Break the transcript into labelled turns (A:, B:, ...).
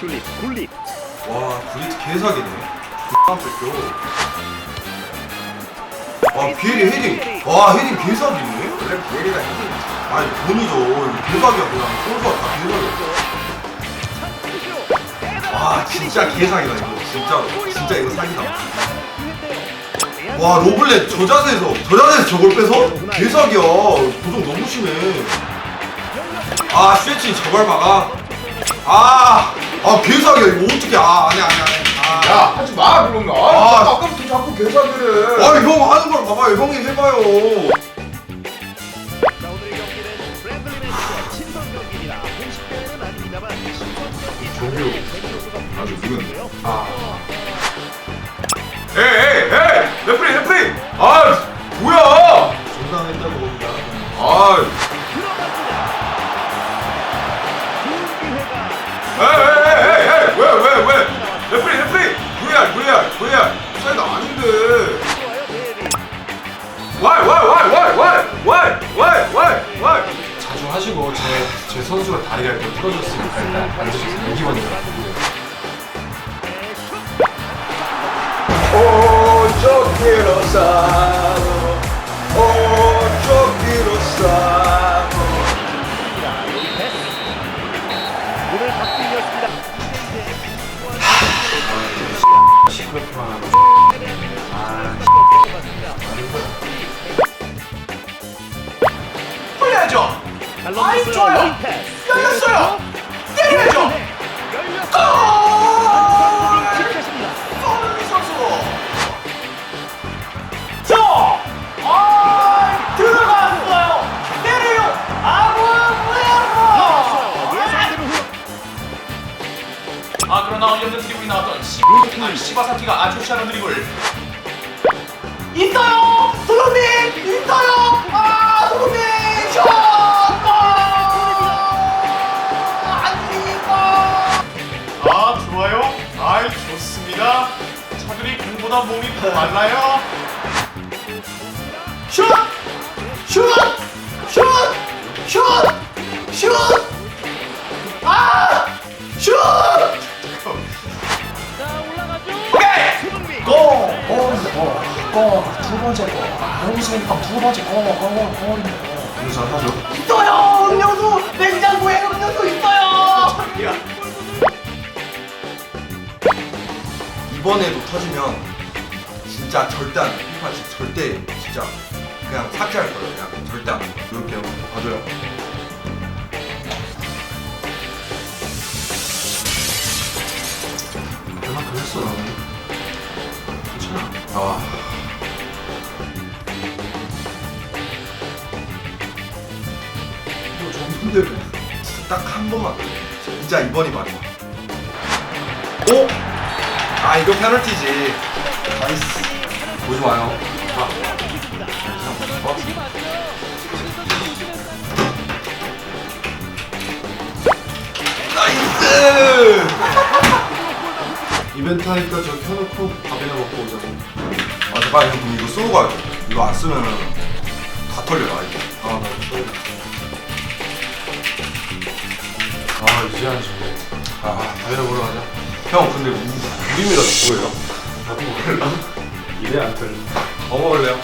A: 슬립 굴립.
B: 와 브리트 개사기네. X만 뺏겨 와 비엘이 헤딩. 와 헤딩 개사기네.
C: 원래 비엘이가 헤딩
B: 아니 본이죠. 이거 개사기야 그냥. 선수가 다 개사기야. 와 진짜 개사기다 이거. 진짜로. 진짜 이거 사기다. 와 로블렛 저 자세에서 저 자세에서 저걸 빼서? 개사기야. 고정 너무 심해. 아 쉐치 저걸 막아 아 아 개사기야 이거 어떻게 아 아니 아니 아니 아.
C: 야 하지 마 그런 거
B: 아.
C: 아, 아까부터 자꾸 개사기를
B: 아, 형 하는 걸 봐봐요. 형이 해봐요.
A: 자 오늘의 경기는 브랜들리 매치의 친선 경기입니다 공식 대회는 아닙니다만 친선 경기
C: 조규. 아주
A: 붙어주고요.
C: 아.
B: 에이, 에이, 에이! 레프리, 레프리! 아, 뭐야!
C: 정당했다고 봅니다
B: 아, 레프리! VR, VR, VR! 사이드 아닌데. 와이, 와이, 와이, 와이, 와이, 와이, 와이, 와이, 와이!
D: 자주 하시고 제, 제 선수가 다리가 이렇게 부러졌으니까 일단 여기 먼저
C: 오저 quiero saber 오저 quiero saber
A: 아이
C: 좋아요. 열렸어요. 때려야죠.
A: 킥했습니다
C: 손흥민 선수. 저 아, 들어갔어요. 때려요.
A: 흘러
E: 아 그러나 어이없는 드리블이 나왔던 시, 아, 시바사키가 아주 시원한 드리블 차들이 공보다 몸이 더 말라요
C: 슛! 슛! 슛! 슛! 슛! 아! 슛! 오케이!
D: 골! 골! 골! 두 번째 골! 여기서니까 두 번째 골! 골! 골!
B: 인사 하죠.
C: 음료수!
B: 이번에도 터지면 진짜 절대 안 돼. 피파 절대 진짜 그냥 삭제할 거예요. 그냥 절대 안 돼. 이렇게 봐줘요.
D: 그만큼 했어 나는 괜찮아
B: 아. 이거 정도면 진짜 딱 한 번만 더. 진짜 이번이 마지막. 오? 아 이거 페널티지. 나이스. 보지 마요. 아. 어? 나이스!
D: 이벤트 하니까 저 켜놓고 밥이나 먹고 오자고
B: 아 잠깐 형 이거 쓰고 가야 돼. 이거 안 쓰면 다 털려요 이게.
D: 아 나도 또 아, 이제 하지.
B: 아,
D: 밥이나 먹으러 가자.
B: 형 근데 우- 우림이가 누구예요?
D: 나도 먹을라? 이래 안 털려.
B: 뭐 먹을래요?